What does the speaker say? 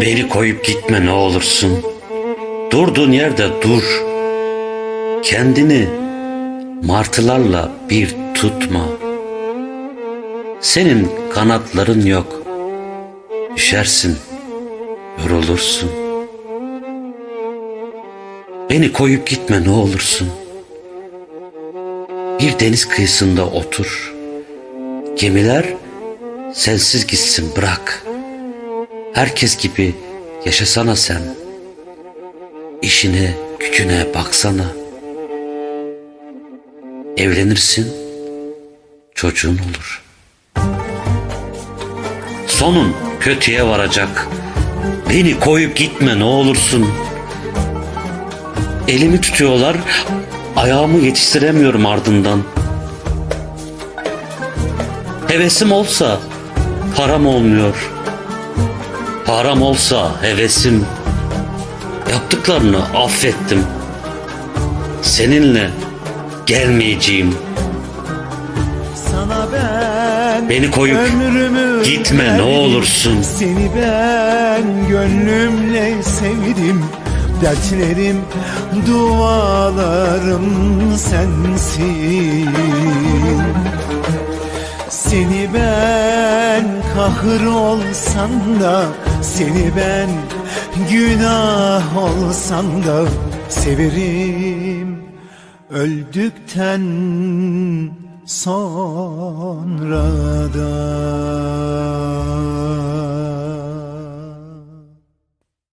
Beni koyup gitme ne olursun. Durduğun yerde dur. Kendini martılarla bir tutma. Senin kanatların yok. Düşersin, yorulursun. Beni koyup gitme ne olursun. Bir deniz kıyısında otur. Gemiler sensiz gitsin bırak. Herkes gibi yaşasana sen. İşine, gücüne baksana. Evlenirsin, çocuğun olur. Sonun kötüye varacak. Beni koyup gitme ne olursun. Elimi tutuyorlar, ayağımı yetiştiremiyorum ardından. Hevesim olsa param olmuyor. Param olsa hevesim. Yaptıklarını affettim. Seninle gelmeyeceğim. Sana ben Beni koyup gitme ne olursun. Seni ben gönlümle sevdim Dertlerim, dualarım sensin kahır olsan da Seni ben günah olsan da Severim. Öldükten sonra da